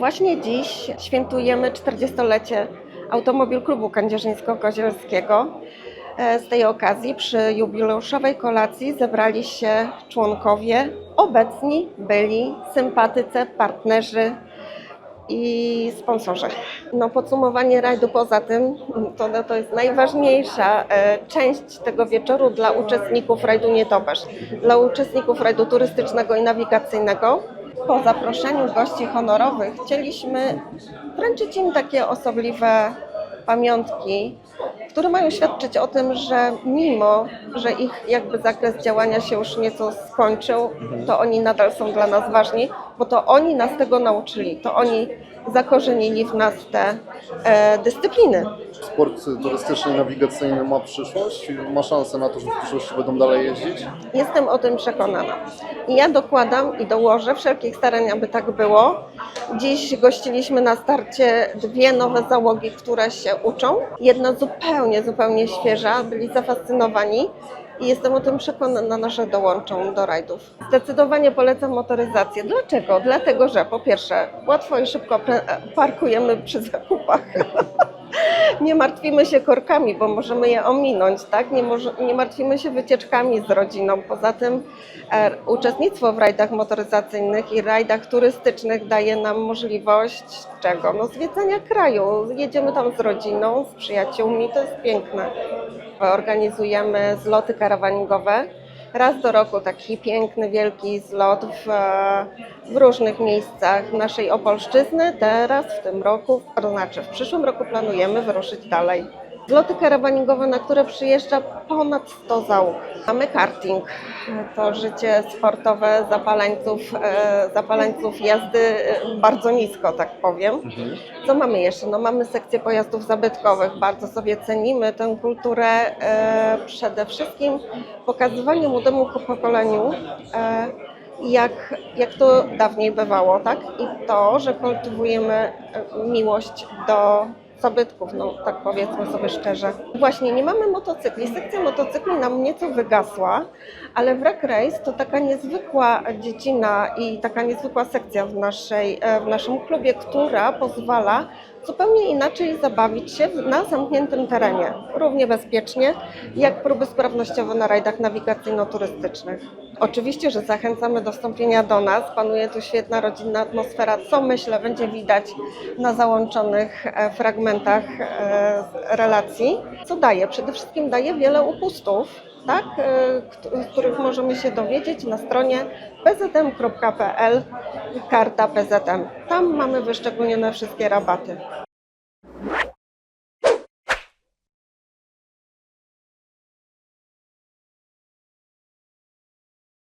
Właśnie dziś świętujemy 40-lecie Automobil Klubu Kędzierzyńsko-Kozielskiego. E, Z tej okazji przy jubileuszowej kolacji zebrali się członkowie, obecni byli sympatycy, partnerzy i sponsorzy. No, podsumowanie rajdu poza tym, to, no, to jest najważniejsza e, część tego wieczoru dla uczestników rajdu Nietoperz, dla uczestników rajdu turystycznego i nawigacyjnego. Po zaproszeniu gości honorowych chcieliśmy wręczyć im takie osobliwe pamiątki, które mają świadczyć o tym, że mimo, że ich jakby zakres działania się już nieco skończył, to oni nadal są dla nas ważni, bo to oni nas tego nauczyli, to oni zakorzenili w nas te e, dyscypliny. Sport turystyczny nawigacyjny ma przyszłość? Ma szansę na to, że w przyszłości będą dalej jeździć? Jestem o tym przekonana. I ja dokładam i dołożę wszelkich starań, aby tak było. Dziś gościliśmy na starcie dwie nowe załogi, które się uczą. Jedna zupełnie, zupełnie świeża, byli zafascynowani. I jestem o tym przekonana, że dołączą do rajdów. Zdecydowanie polecam motoryzację. Dlaczego? Dlatego, że po pierwsze łatwo i szybko pre- parkujemy przy zakupach. Nie martwimy się korkami, bo możemy je ominąć, tak? Nie, może, nie martwimy się wycieczkami z rodziną. Poza tym e, uczestnictwo w rajdach motoryzacyjnych i rajdach turystycznych daje nam możliwość czego? No zwiedzania kraju. Jedziemy tam z rodziną, z przyjaciółmi, to jest piękne. Organizujemy zloty karawaningowe. Raz do roku taki piękny, wielki zlot w, e, w różnych miejscach naszej Opolszczyzny. Teraz, w tym roku, to znaczy w przyszłym roku planujemy wyruszyć dalej. Zloty karawaningowe, na które przyjeżdża ponad 100 załóg. Mamy karting, to życie sportowe zapaleńców, e, zapaleńców jazdy e, bardzo nisko, tak powiem. Co mamy jeszcze? No mamy sekcję pojazdów zabytkowych. Bardzo sobie cenimy tę kulturę. E, przede wszystkim pokazywanie młodemu pokoleniu, jak, jak to dawniej bywało, tak? I to, że kultywujemy miłość do zabytków, no tak powiedzmy sobie szczerze. Właśnie, nie mamy motocykli. Sekcja motocykli nam nieco wygasła, ale Wrak Race to taka niezwykła dziedzina i taka niezwykła sekcja w, naszej, e, w naszym klubie, która pozwala zupełnie inaczej zabawić się na zamkniętym terenie, równie bezpiecznie jak próby sprawnościowe na rajdach nawigacyjno-turystycznych. Oczywiście, że zachęcamy do wstąpienia do nas. Panuje tu świetna rodzinna atmosfera, co myślę będzie widać na załączonych e, fragmentach e, relacji. Co daje? Przede wszystkim daje wiele upustów, tak, e, z których możemy się dowiedzieć na stronie pzm.pl karta PZM. Tam mamy wyszczególnione wszystkie rabaty.